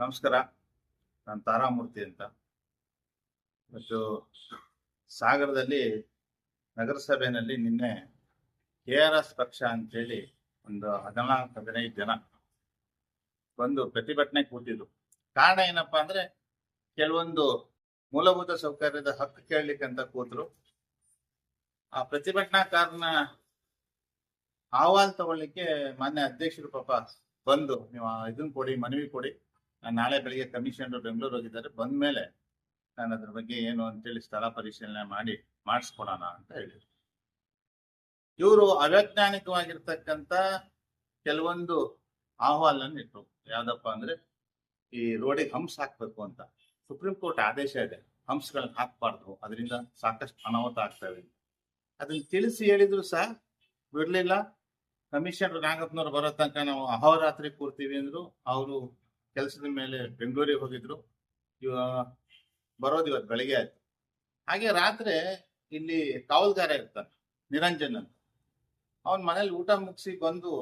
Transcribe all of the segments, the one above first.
ನಮಸ್ಕಾರ. ನಾನು ತಾರಾಮೂರ್ತಿ ಅಂತ. ಮತ್ತು ಸಾಗರದಲ್ಲಿ ನಗರಸಭೆಯಲ್ಲಿ ನಿನ್ನೆ ಕೆ ಆರ್ ಎಸ್ ಪಕ್ಷ ಅಂತೇಳಿ ಒಂದು ಹದಿನಾಲ್ಕು, ಹದಿನೈದು ಜನ ಬಂದು ಪ್ರತಿಭಟನೆ ಕೂತಿದ್ರು. ಕಾರಣ ಏನಪ್ಪಾ ಅಂದ್ರೆ ಕೆಲವೊಂದು ಮೂಲಭೂತ ಸೌಕರ್ಯದ ಹಕ್ಕು ಕೇಳಲಿಕ್ಕೆ ಅಂತ ಕೂತರು. ಆ ಪ್ರತಿಭಟನಾಕಾರನ ಅಹವಾಲ್ ತಗೊಳ್ಳಿಕ್ಕೆ ಮಾನ್ಯ ಅಧ್ಯಕ್ಷರು ಪಾಪ ಬಂದು, ನೀವು ಇದನ್ನ ಕೊಡಿ, ಮನವಿ ಕೊಡಿ. ನಾಳೆ ಬೆಳಿಗ್ಗೆ ಕಮಿಷನರ್ ಬೆಂಗಳೂರು ಹೋಗಿದ್ದಾರೆ ಬಂದ ಮೇಲೆ ನಾನು ಅದ್ರ ಬಗ್ಗೆ ಏನು ಅಂತೇಳಿ ಸ್ಥಳ ಪರಿಶೀಲನೆ ಮಾಡಿ ಮಾಡಿಸ್ಕೊಡೋಣ ಅಂತ ಹೇಳಿದ್ರು. ಇವರು ಅವೈಜ್ಞಾನಿಕವಾಗಿರ್ತಕ್ಕಂಥ ಕೆಲವೊಂದು ಅಹವಾಲನ್ನು ಇಟ್ರು. ಯಾವ್ದಪ್ಪ ಅಂದ್ರೆ ಈ ರೋಡಿಗೆ ಹಂಸ್ ಹಾಕ್ಬೇಕು ಅಂತ. ಸುಪ್ರೀಂ ಕೋರ್ಟ್ ಆದೇಶ ಇದೆ, ಹಂಪ್ಸ್ಗಳನ್ನ ಹಾಕ್ಬಾರ್ದು, ಅದರಿಂದ ಸಾಕಷ್ಟು ಅನಾಹುತ ಆಗ್ತವೆ ಅದನ್ನ ತಿಳಿಸಿ ಹೇಳಿದ್ರು ಸಹ ಬಿಡ್ಲಿಲ್ಲ. ಕಮಿಷನರ್ ನಾಗಪ್ಪನವ್ರು ಬರೋ ತನಕ ನಾವು ಅಹೋರಾತ್ರಿ ಕೂರ್ತೀವಿ ಅಂದ್ರು, ಅವರು ಕೆಲಸದ ಮೇಲೆ ಬೆಂಗಳೂರಿಗೆ ಹೋಗಿದ್ರು. ಇವ ಬರೋದು ಇವತ್ತು ಬೆಳಿಗ್ಗೆ ಆಯ್ತು. ಹಾಗೆ ರಾತ್ರಿ ಇಲ್ಲಿ ಕಾವಲ್ಗಾರ ಇರ್ತಾನೆ, ನಿರಂಜನ್ ಅಂತ. ಅವನ್ ಮನೇಲಿ ಊಟ ಮುಗಿಸಿ ಬಂದು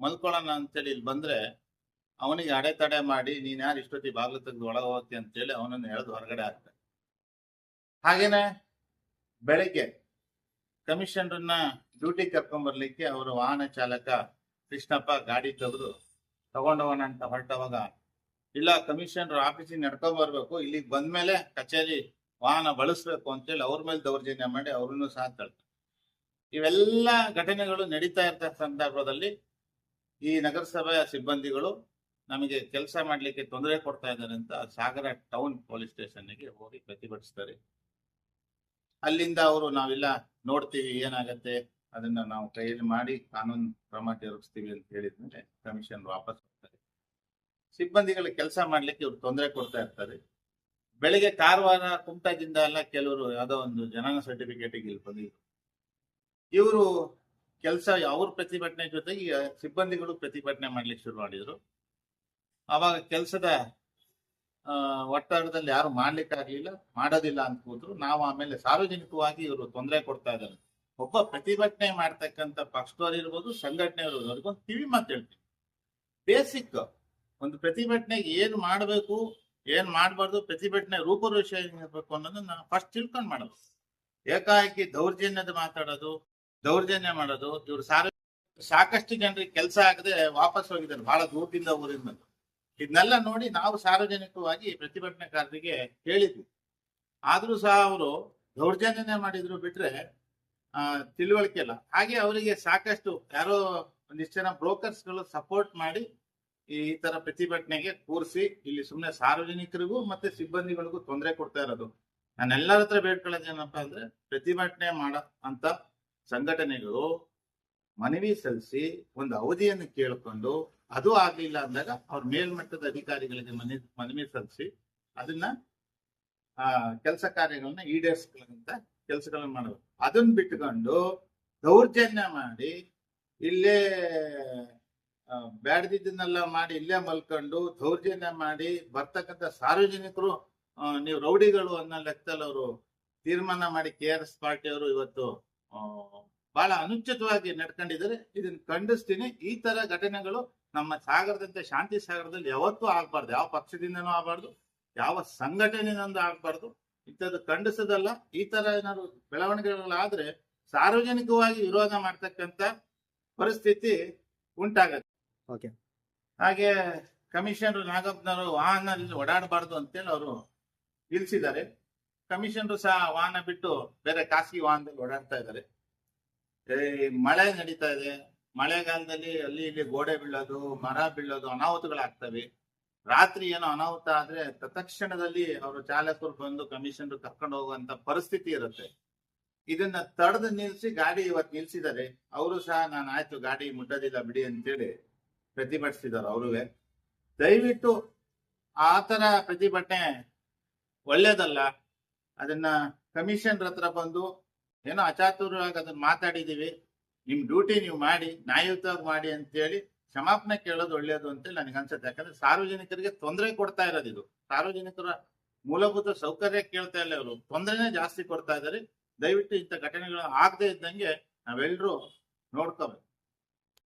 ಮಲ್ಕೊಳ್ಳೋಣ ಅಂತೇಳಿ ಇಲ್ಲಿ ಬಂದ್ರೆ ಅವನಿಗೆ ಅಡೆತಡೆ ಮಾಡಿ, ನೀನ್ ಯಾರು ಇಷ್ಟೊತ್ತಿ ಬಾಗಿಲು ತೆಗೆದು ಒಳಗೆ ಹೋಗ್ತಿ ಅಂತೇಳಿ ಅವನನ್ನು ಎಳೆದು ಹೊರಗಡೆ ಹಾಕ್ತಾರೆ ಹಾಗೇನೆ ಬೆಳಿಗ್ಗೆ ಕಮಿಷನರ್ನ ಡ್ಯೂಟಿ ಕರ್ಕೊಂಡ್ಬರ್ಲಿಕ್ಕೆ ಅವರು ವಾಹನ ಚಾಲಕ ಕೃಷ್ಣಪ್ಪ ಗಾಡಿ ತೆಗೆದು ತಗೊಂಡವನಂತ ಹೊರಟವಾಗ ಇಲ್ಲ ಕಮಿಷನರ್ ಆಫೀಸಿಗೆ ನಡ್ಕೊಂಡ್ ಬರ್ಬೇಕು. ಇಲ್ಲಿಗೆ ಬಂದ್ಮೇಲೆ ಕಚೇರಿ ವಾಹನ ಬಳಸ್ಬೇಕು ಅಂತೇಳಿ ಅವ್ರ ಮೇಲೆ ದೌರ್ಜನ್ಯ ಮಾಡಿ ಅವ್ರನ್ನು ಸಹ ತಳ್ತಾರೆ. ಇವೆಲ್ಲ ಘಟನೆಗಳು ನಡೀತಾ ಇರ್ತ ಸಂದರ್ಭದಲ್ಲಿ ಈ ನಗರಸಭೆಯ ಸಿಬ್ಬಂದಿಗಳು ನಮಗೆ ಕೆಲಸ ಮಾಡ್ಲಿಕ್ಕೆ ತೊಂದರೆ ಕೊಡ್ತಾ ಇದ್ದಾರೆ ಅಂತ ಸಾಗರ ಟೌನ್ ಪೊಲೀಸ್ ಸ್ಟೇಷನ್ಗೆ ಹೋಗಿ ಪ್ರತಿಭಟಿಸ್ತಾರೆ. ಅಲ್ಲಿಂದ ಅವರು ನಾವೆಲ್ಲ, ನೋಡ್ತೀವಿ ಏನಾಗತ್ತೆ, ಅದನ್ನ ನಾವು ಕೈಯಲ್ಲಿ ಮಾಡಿ ಕಾನೂನು ಕ್ರಮ ಜರುಗಿಸ್ತೀವಿ ಅಂತ ಹೇಳಿದ್ಮೇಲೆ ಕಮಿಷನ್ ವಾಪಸ್ ಸಿಬ್ಬಂದಿಗಳ ಕೆಲಸ ಮಾಡ್ಲಿಕ್ಕೆ ಇವ್ರು ತೊಂದರೆ ಕೊಡ್ತಾ ಇರ್ತಾರೆ. ಬೆಳಿಗ್ಗೆ ಕಾರವಾರ ಕುಮಟಾದಿಂದ ಎಲ್ಲ ಕೆಲವರು ಯಾವುದೋ ಒಂದು ಜನನ ಸರ್ಟಿಫಿಕೇಟ್ ಇಲ್ಲಿ ಬಂದಿದ್ರು. ಇವರು ಕೆಲಸ ಅವ್ರ ಪ್ರತಿಭಟನೆ ಜೊತೆಗೆ ಸಿಬ್ಬಂದಿಗಳು ಪ್ರತಿಭಟನೆ ಮಾಡ್ಲಿಕ್ಕೆ ಶುರು ಮಾಡಿದ್ರು. ಅವಾಗ ಕೆಲಸದ ಒತ್ತಡದಲ್ಲಿ ಯಾರು ಮಾಡ್ಲಿಕ್ಕೆ ಆಗ್ಲಿಲ್ಲ, ಮಾಡೋದಿಲ್ಲ ಅಂತ ಕೂತ್ರು. ನಾವು ಆಮೇಲೆ ಸಾರ್ವಜನಿಕವಾಗಿ ಇವರು ತೊಂದರೆ ಕೊಡ್ತಾ ಇದ್ದಾರೆ. ಒಬ್ಬ ಪ್ರತಿಭಟನೆ ಮಾಡ್ತಕ್ಕಂಥ ಪಕ್ಷದವ್ರು ಇರ್ಬೋದು ಸಂಘಟನೆ ಇರ್ಬೋದು ಅವ್ರಿಗೊಂದು ಕಿವಿ ಮಾತು ಹೇಳ್ತೀವಿ ಬೇಸಿಕ್ ಒಂದು ಪ್ರತಿಭಟನೆ ಏನ್ ಮಾಡಬೇಕು, ಏನ್ ಮಾಡಬಾರ್ದು, ಪ್ರತಿಭಟನೆ ರೂಪುರೇಷ ಇರಬೇಕು ಅನ್ನೋದನ್ನ ಫಸ್ಟ್ ತಿಳ್ಕೊಂಡ್ ಮಾಡೋದು. ಏಕಾಏಕಿ ದೌರ್ಜನ್ಯದ ಮಾತಾಡೋದು, ದೌರ್ಜನ್ಯ ಮಾಡೋದು, ಇವ್ರು ಸಾರ್ವ ಸಾಕಷ್ಟು ಜನರಿಗೆ ಕೆಲಸ ಆಗದೆ ವಾಪಸ್ ಹೋಗಿದ್ದಾರೆ, ಬಹಳ ದೂರದಿಂದ ಊರಿಂದ ಇದನ್ನೆಲ್ಲ ನೋಡಿ ನಾವು ಸಾರ್ವಜನಿಕವಾಗಿ ಪ್ರತಿಭಟನೆಕಾರರಿಗೆ ಹೇಳಿದ್ವಿ. ಆದ್ರೂ ಸಹ ಅವರು ದೌರ್ಜನ್ಯನೇ ಮಾಡಿದ್ರು ಬಿಟ್ರೆ, ಆ, ತಿಳುವಳಿಕೆ ಇಲ್ಲ. ಹಾಗೆ ಅವರಿಗೆ ಸಾಕಷ್ಟು ಯಾರೋ ಒಂದಿಷ್ಟು ಜನ ಬ್ರೋಕರ್ಸ್ಗಳು ಸಪೋರ್ಟ್ ಮಾಡಿ ಈ ತರ ಪ್ರತಿಭಟನೆಗೆ ಕೂರಿಸಿ ಇಲ್ಲಿ ಸುಮ್ಮನೆ ಸಾರ್ವಜನಿಕರಿಗೂ ಮತ್ತೆ ಸಿಬ್ಬಂದಿಗಳಿಗೂ ತೊಂದರೆ ಕೊಡ್ತಾ ಇರೋದು. ನಾನು ಎಲ್ಲರ ಹತ್ರ ಬೇಡ್ಕೊಳ್ಳೋದು ಏನಪ್ಪಾ ಅಂದ್ರೆ ಪ್ರತಿಭಟನೆ ಮಾಡ ಅಂತ ಸಂಘಟನೆಗಳು ಮನವಿ ಸಲ್ಲಿಸಿ ಒಂದು ಅವಧಿಯನ್ನು ಕೇಳ್ಕೊಂಡು ಅದು ಆಗ್ಲಿಲ್ಲ ಅಂದಾಗ ಅವ್ರ ಮೇಲ್ಮಟ್ಟದ ಅಧಿಕಾರಿಗಳಿಗೆ ಮನೆ ಮನವಿ ಸಲ್ಲಿಸಿ ಅದನ್ನ, ಆ, ಕೆಲಸ ಕಾರ್ಯಗಳನ್ನ ಈಡೇರಿಸ್ಕೊಳ್ಳಂತ ಕೆಲಸಗಳನ್ನ ಮಾಡಬೇಕು ಅದನ್ನ ಬಿಟ್ಕೊಂಡು ದೌರ್ಜನ್ಯ ಮಾಡಿ ಇಲ್ಲೇ ಬ್ಯಾಡ್ದಿದ್ದನ್ನೆಲ್ಲ ಮಾಡಿ ಇಲ್ಲೇ ಮಲ್ಕೊಂಡು ದೌರ್ಜನ್ಯ ಮಾಡಿ ಬರ್ತಕ್ಕಂಥ ಸಾರ್ವಜನಿಕರು ನೀವು ರೌಡಿಗಳು ಅನ್ನೋ ಲೆಕ್ಕದಲ್ಲಿ ಅವರು ತೀರ್ಮಾನ ಮಾಡಿ ಕೆ ಆರ್ ಎಸ್ ಪಾರ್ಟಿ ಅವರು ಇವತ್ತು ಬಹಳ ಅನುಚಿತವಾಗಿ ನಡ್ಕೊಂಡಿದ್ದಾರೆ. ಇದನ್ನ ಖಂಡಿಸ್ತೀನಿ. ಈ ತರ ಘಟನೆಗಳು ನಮ್ಮ ಸಾಗರದಂತೆ ಶಾಂತಿ ಸಾಗರದಲ್ಲಿ ಯಾವತ್ತೂ ಆಗ್ಬಾರ್ದು. ಯಾವ ಪಕ್ಷದಿಂದನೂ ಆಗ್ಬಾರ್ದು. ಯಾವ ಸಂಘಟನೆಯಿಂದ ಆಗ್ಬಾರ್ದು. ಇಂಥದ್ದು ಖಂಡಿಸೋದಲ್ಲ. ಈ ತರ ಏನಾದ್ರು ಬೆಳವಣಿಗೆಗಳಾದ್ರೆ ಸಾರ್ವಜನಿಕವಾಗಿ ವಿರೋಧ ಮಾಡ್ತಕ್ಕಂಥ ಪರಿಸ್ಥಿತಿ ಉಂಟಾಗತ್ತೆ. ಹಾಗೆ ಕಮಿಷನರ್ ನಾಗಪ್ಪನವರು ವಾಹನ ಓಡಾಡಬಾರ್ದು ಅಂತೇಳಿ ಅವರು ನಿಲ್ಸಿದ್ದಾರೆ. ಕಮಿಷನರು ಸಹ ವಾಹನ ಬಿಟ್ಟು ಬೇರೆ ಖಾಸಗಿ ವಾಹನದಲ್ಲಿ ಓಡಾಡ್ತಾ ಇದ್ದಾರೆ. ಮಳೆ ನಡೀತಾ ಇದೆ. ಮಳೆಗಾಲದಲ್ಲಿ ಅಲ್ಲಿ ಇಲ್ಲಿ ಗೋಡೆ ಬೀಳೋದು, ಮರ ಬೀಳೋದು ಅನಾಹುತಗಳಾಗ್ತವೆ. ರಾತ್ರಿ ಏನೋ ಅನಾಹುತ ಆದ್ರೆ ತತ್ಕ್ಷಣದಲ್ಲಿ ಅವರು ಚಾಲಕರು ಬಂದು ಕಮಿಷನರ್ ಕರ್ಕೊಂಡು ಹೋಗುವಂತ ಪರಿಸ್ಥಿತಿ ಇರುತ್ತೆ. ಇದನ್ನ ತಡೆದು ನಿಲ್ಸಿ ಗಾಡಿ ಇವತ್ತು ನಿಲ್ಸಿದ್ದಾರೆ. ಅವರು ಸಹ, ನಾನು ಆಯ್ತು, ಗಾಡಿ ಮುಟ್ಟೋದಿಲ್ಲ, ಬಿಡಿ ಅಂತೇಳಿ ಪ್ರತಿಭಟಿಸಿದ್ದಾರೆ ಅವ್ರಿಗೆ ದಯವಿಟ್ಟು ಆ ತರ ಪ್ರತಿಭಟನೆ ಒಳ್ಳೇದಲ್ಲ. ಅದನ್ನ ಕಮಿಷನ್ ಹತ್ರ ಬಂದು ಏನೋ ಅಚಾತುರವಾಗಿ ಅದನ್ನ ಮಾತಾಡಿದೀವಿ ನಿಮ್ ಡ್ಯೂಟಿ ನೀವು ಮಾಡಿ, ನ್ಯಾಯಯುತವಾಗಿ ಮಾಡಿ ಅಂತೇಳಿ ಕ್ಷಮಾಪಣೆ ಕೇಳೋದು ಒಳ್ಳೇದು ಅಂತೇಳಿ ನನಗೆ ಅನ್ಸುತ್ತೆ. ಯಾಕಂದ್ರೆ ಸಾರ್ವಜನಿಕರಿಗೆ ತೊಂದರೆ ಕೊಡ್ತಾ ಇರೋದು ಇದು. ಸಾರ್ವಜನಿಕರ ಮೂಲಭೂತ ಸೌಕರ್ಯ ಕೇಳ್ತಾ ಇಲ್ಲ ಅವರು ತೊಂದರೆನೇ ಜಾಸ್ತಿ ಕೊಡ್ತಾ ಇದ್ದಾರೆ. ದಯವಿಟ್ಟು ಇಂಥ ಘಟನೆಗಳು ಆಗದೆ ಇದ್ದಂಗೆ ನಾವೆಲ್ಲರೂ ನೋಡ್ಕೋಬೇಕು.